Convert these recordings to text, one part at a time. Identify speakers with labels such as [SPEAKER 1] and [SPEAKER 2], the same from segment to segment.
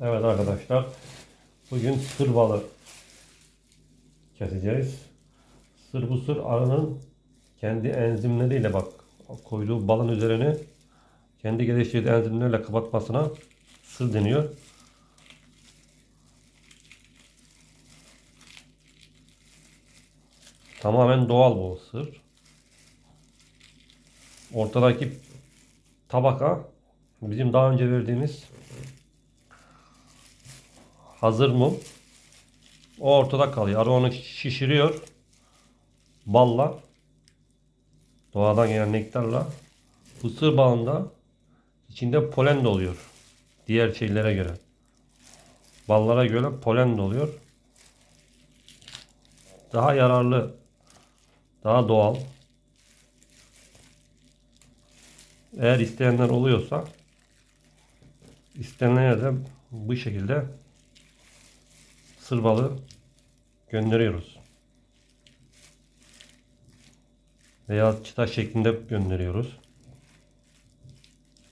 [SPEAKER 1] Evet arkadaşlar. Bugün sır balı keseceğiz. Sır bu sır arının kendi enzimleriyle bak koyduğu balın üzerine kendi geliştirdiği enzimlerle kapatmasına sır deniyor. Tamamen doğal bu sır. Ortadaki tabaka bizim daha önce verdiğimiz hazır mum. O ortada kalıyor. Arı onu şişiriyor. Balla. Doğadan gelen nektarla. Bu sır balında içinde polen de oluyor. Diğer şeylere göre. Ballara göre polen de oluyor. Daha yararlı. Daha doğal. Eğer isteyenler oluyorsa istenenlere de bu şekilde sır balığı gönderiyoruz. Veya çıta şeklinde gönderiyoruz.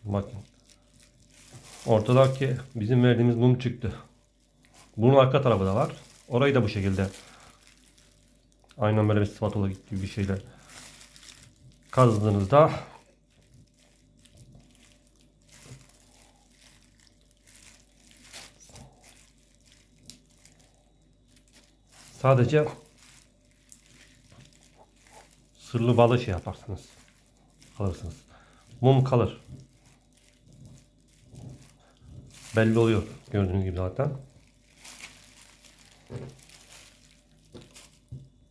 [SPEAKER 1] Bakın. Ortadaki bizim verdiğimiz mum çıktı. Bunun arka tarafı da var. Orayı da bu şekilde aynen böyle bir spatula gibi bir şeyle kazdığınızda Sadece sırlı balı şey yaparsınız. Alırsınız. Mum kalır. Belli oluyor. Gördüğünüz gibi zaten.